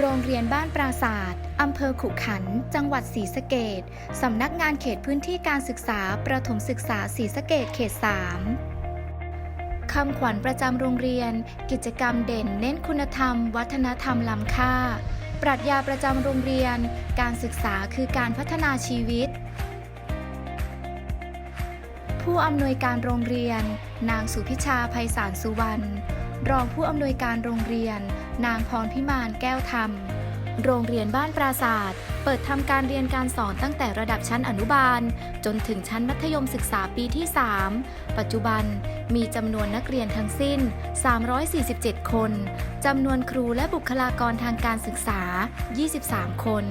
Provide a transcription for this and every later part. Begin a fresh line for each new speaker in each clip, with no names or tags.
โรงเรียนบ้านปราศาสตร์อำเภอขุขัน จังหวัดศรีสะเกดสำนักงานเขตพื้นที่การศึกษา ประถมศึกษาศรีสะเกดเขต 3 คำขวัญประจำโรงเรียน กิจกรรมเด่นเน้นคุณธรรม วัฒนธรรมล้ำค่า ปรัชญาประจำโรงเรียน การศึกษาคือการพัฒนาชีวิต ผู้อำนวยการโรงเรียน นางสุพิชาไพศาลสุวรรณ รองผู้อำนวยการโรงเรียน นางพรพิมานแก้วธรรม โรงเรียนบ้านปราศาสตร์ เปิดทำการเรียนการสอนตั้งแต่ระดับชั้นอนุบาล จนถึงชั้นมัธยมศึกษาปีที่ 3 ปัจจุบันมีจำนวนนักเรียนทั้งสิ้น 347 คน จำนวนครูและบุคลากรทางการศึกษา 23 คน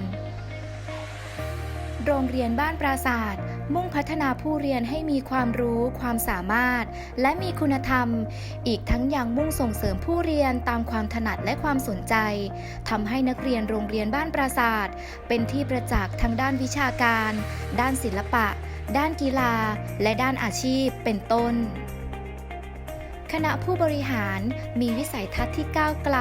โรงเรียนบ้านปราศาสตร์ มุ่งพัฒนาผู้เรียนให้มีความรู้ ความสามารถ และมีคุณธรรม อีกทั้งยังมุ่งส่งเสริมผู้เรียนตามความถนัดและความสนใจทำให้นักเรียนโรงเรียนบ้านปราศาสตร์เป็นที่ประจักษ์ทางด้านวิชาการ ด้านศิลปะ ด้านกีฬา และด้านอาชีพเป็นต้น คณะผู้บริหารมีวิสัยทัศน์ที่ก้าวไกล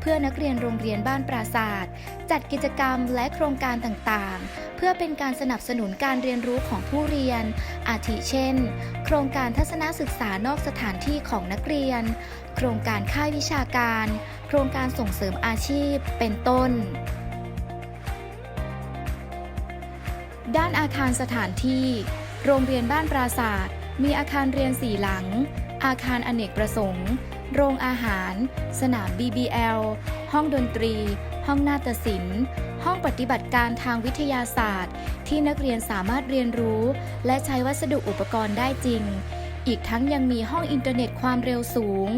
เพื่อนักเรียนโรงเรียนบ้านปราศาสตร์จัดกิจกรรมและโครงการต่างๆ เพื่อเป็นการสนับสนุนการเรียนรู้ของผู้เรียน อาทิเช่น โครงการทัศนศึกษานอกสถานที่ของนักเรียน โครงการค่ายวิชาการ โครงการส่งเสริมอาชีพ เป็นต้นด้านอาคารสถานที่ โรงเรียนบ้านปราศาสตร์มีอาคารเรียนสี่หลัง อาคารอเนกประสงค์ โรงอาหาร สนาม BBL ห้องดนตรี ห้องนาฏศิลป์ ห้องปฏิบัติการทางวิทยาศาสตร์ ที่นักเรียนสามารถเรียนรู้ และใช้วัสดุอุปกรณ์ได้จริง อีกทั้งยังมีห้องอินเทอร์เน็ตความเร็วสูง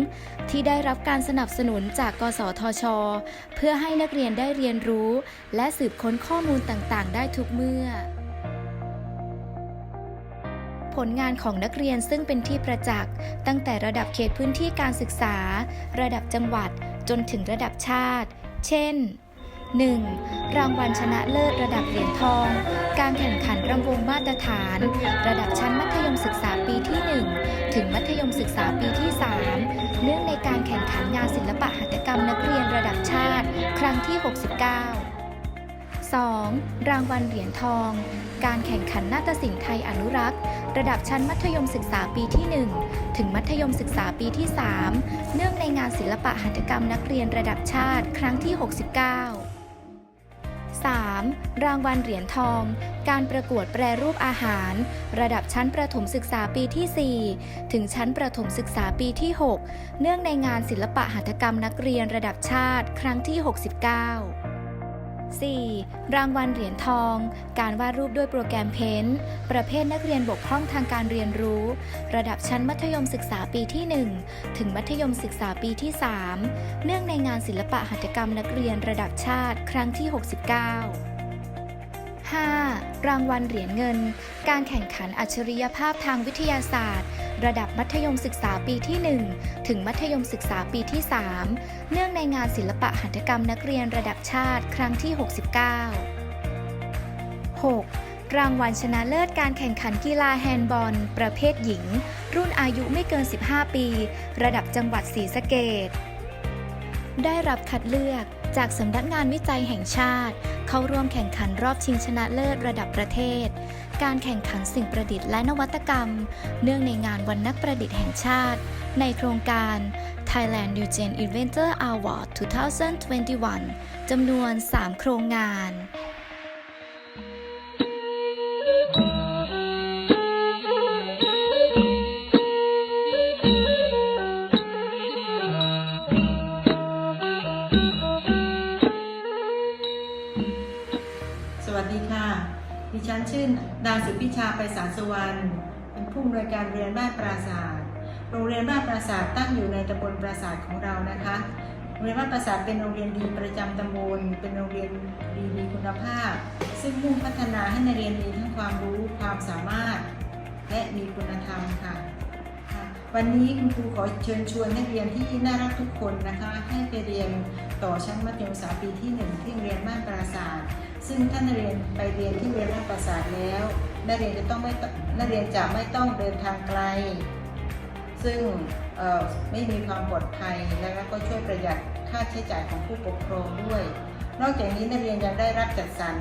ที่ได้รับการสนับสนุนจาก กสทช เพื่อให้นักเรียนได้เรียนรู้ และสืบค้นข้อมูลต่างๆ ได้ทุกเมื่อ ผลงานของนักเรียนซึ่งเป็นที่ประจักษ์ ตั้งแต่ระดับเขตพื้นที่การศึกษา ระดับจังหวัดจนถึงระดับชาติ เช่น 1. รางวัลชนะเลิศระดับเหรียญทอง การแข่งขันรำวงมาตรฐาน ระดับชั้นมัธยมศึกษาปีที่ 1 ถึงมัธยมศึกษาปีที่ 3 เนื่องในการแข่งขันงานศิลปะหัตถกรรมนักเรียนระดับชาติ ครั้งที่ 69 2. รางวัลเหรียญทอง การแข่งขันนาฏศิลป์ไทยอนุรักษ์ ระดับชั้นมัธยมศึกษาปีที่ 1 ถึงมัธยมศึกษาปีที่ 3 เนื่องในงานศิลปะหัตถกรรมนักเรียนระดับชาติครั้งที่ 69 3. รางวัลเหรียญทอง การประกวดแปรรูปอาหาร ระดับชั้นประถมศึกษาปีที่ 4 ถึงชั้นประถมศึกษาปีที่ 6 เนื่องในงานศิลปะหัตถกรรมนักเรียนระดับชาติครั้งที่ 69 4. รางวัลเหรียญทอง การวาดรูปด้วยโปรแกรมเพ้นท์ประเภทนักเรียนบกพร่องทางการเรียนรู้ ระดับชั้นมัธยมศึกษาปีที่ 1 ถึงมัธยมศึกษาปีที่ 3 เนื่องในงานศิลปะหัตถกรรมนักเรียนระดับชาติครั้งที่ 69 5. รางวัลเหรียญเงิน การแข่งขันอัจฉริยภาพทางวิทยาศาสตร์ ระดับมัธยมศึกษาปีที่ 1 ถึงมัธยมศึกษาปีที่ 3 เนื่องในงานศิลปะหัตถกรรมนักเรียนระดับชาติครั้งที่ 69 6. รางวัลชนะเลิศการแข่งขันกีฬาแฮนด์บอล ประเภทหญิง รุ่นอายุไม่เกิน 15 ปี ระดับจังหวัดศรีสะเกดได้รับคัดเลือก จากสำนักงานวิจัยแห่งชาติ เข้าร่วมแข่งขันรอบชิงชนะเลิศระดับประเทศ การแข่งขันสิ่งประดิษฐ์และนวัตกรรม เนื่องในงานวันนักประดิษฐ์แห่งชาติ ในโครงการ Thailand New Gen Inventor Award 2021 จำนวน 3 โครงงาน
ชาไปสารสวรรณเป็นผู้อำนวยการเรียนบ้านปราศาสตร์โรงเรียนบ้านปราศาสตร์ตั้งอยู่ในตำบลปราศาสตร์ของเรานะคะโรงเรียนบ้านปราศาสตร์เป็นโรงเรียนดีประจำตำบลเป็นโรงเรียนดีมีคุณภาพ ซึ่งมุ่งพัฒนาให้นักเรียนมีทั้งความรู้ความสามารถ และมีคุณธรรมค่ะวันนี้คุณครูขอเชิญชวนนักเรียนที่น่ารักทุกคนนะคะ ให้ไปเรียนต่อชั้นมัธยมศึกษาปีที่หนึ่งที่โรงเรียนบ้านปราศาสตร์ซึ่งถ้านเรียนไปเรียนที่โรงเรียนบ้านปราศาสตร์แล้ว นักเรียนจะต้องไม่นักเรียนจะไม่ต้องเดินทางไกล ซึ่งไม่มีความปลอดภัยและก็ช่วยประหยัดค่าใช้จ่ายของผู้ปกครองด้วย นอกจากนี้นักเรียนยังได้รับจัดสรร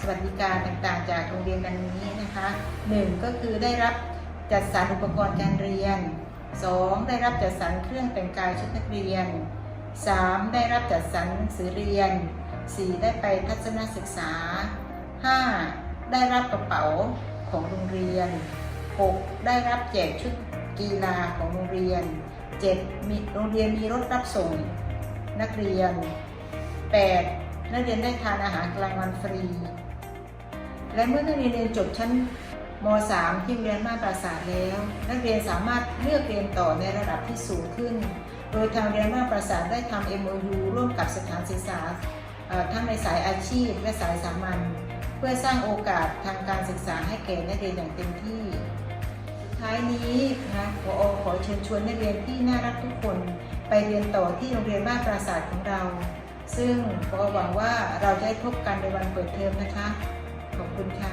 สวัสดิการต่างๆ จากโรงเรียนดังนี้นะคะหนึ่งก็คือได้รับจัดสรรอุปกรณ์การเรียน 2. ได้รับจัดสรรเครื่องแต่งกายชุดนักเรียน 3. ได้รับจัดสรรหนังสือเรียน 4. ได้ไปทัศนศึกษา 5. ได้รับกระเป๋าของโรงเรียน 6. ได้รับแจกชุดกีฬาของโรงเรียน 7. มีโรงเรียนมีรถรับส่งนักเรียน 8. นักเรียนได้ทานอาหารกลางวันฟรี และเมื่อนักเรียนเรียนจบชั้นม .3 ที่โรงเรียนมาตรปราสาทแล้ว นักเรียนสามารถเลือกเรียนต่อในระดับที่สูงขึ้น โดยทางโรงเรียนมาตรปราสาทได้ทำ MOU ร่วมกับสถานศึกษาทั้งในสายอาชีพและสายสามัญ พื่อสร้างโอกาสทางการศึกษาให้แก่นักเรียนอย่างเต็มที่ สุดท้ายนี้นะพอขอเชิญชวนนักเรียนที่น่ารักทุกคน ไปเรียนต่อที่โรงเรียนบ้านปราสาทของเรา ซึ่งพอหวังว่าเราจะได้พบกันในวันเปิดเทอมนะคะ ขอบคุณค่ะ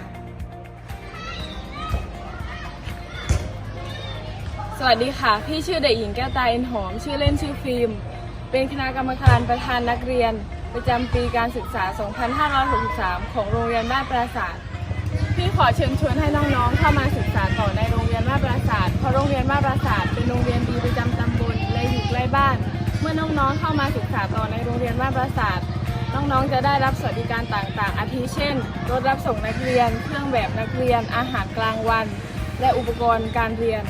สวัสดีค่ะ พี่ชื่อเด็กหญิงแก้วตาอินหอม ชื่อเล่นชื่อฟิล์ม เป็นคณะกรรมการประธานนักเรียน ประจำปีการศึกษา 2563 ของโรงเรียนบ้านปราศาสพี่ขอเชิญชวนให้น้องๆ เข้ามาศึกษาต่อในโรงเรียนบ้านปราศาสเพราะโรงเรียนบ้านปราศาสเป็นโรงเรียนดีประจำตำบลและอยู่ใกล้บ้าน เมื่อน้องๆ เข้ามาศึกษาต่อในโรงเรียนบ้านปราศาสน้องๆ จะได้รับสวัสดิการต่างๆ อาทิเช่น รถรับส่งนักเรียน เครื่องแบบนักเรียน อาหารกลางวัน และอุปกรณ์การเรียน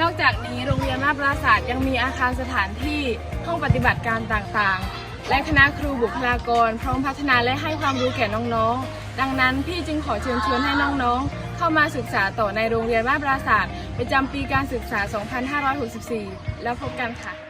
นอกจากนี้โรงเรียนราชปราศาสตร์ยังมีอาคารสถานที่ห้องปฏิบัติการต่างๆ และคณะครูบุคลากร พร้อมพัฒนาและให้ความรู้แก่น้องๆ ดังนั้นพี่จึงขอเชิญชวนให้น้องๆ เข้ามาศึกษาต่อในโรงเรียนราชปราศาสตร์ประจำปีการศึกษา 2564 แล้วพบกันค่ะ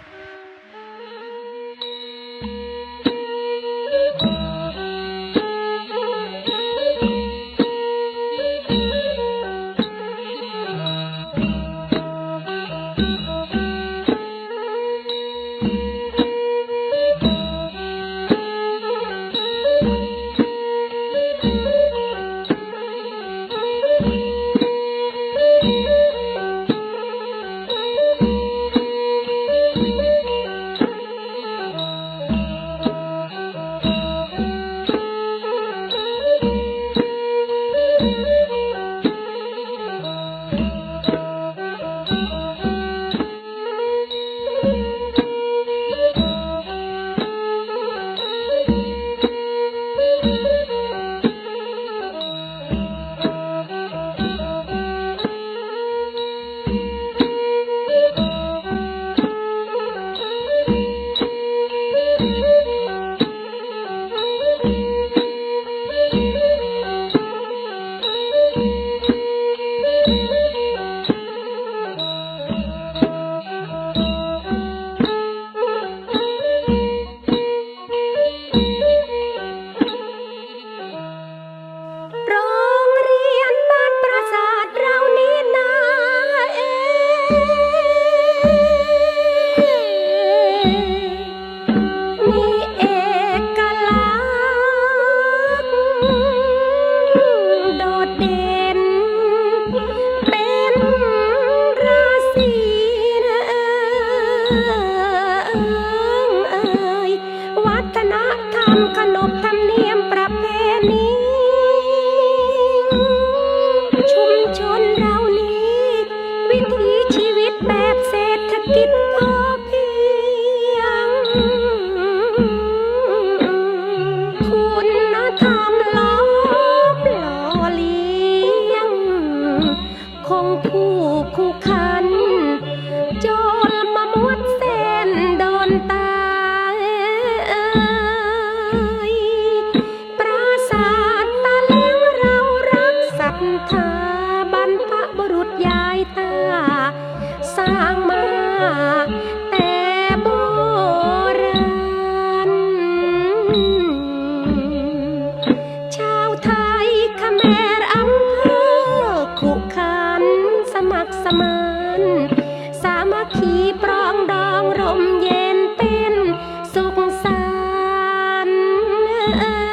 น้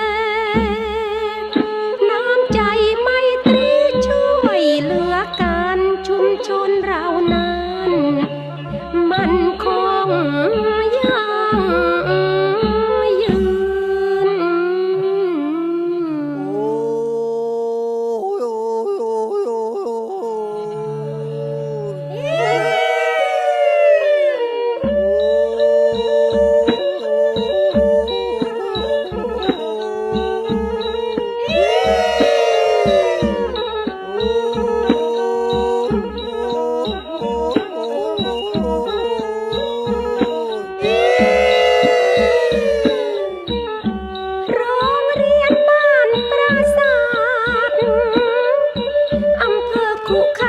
ำ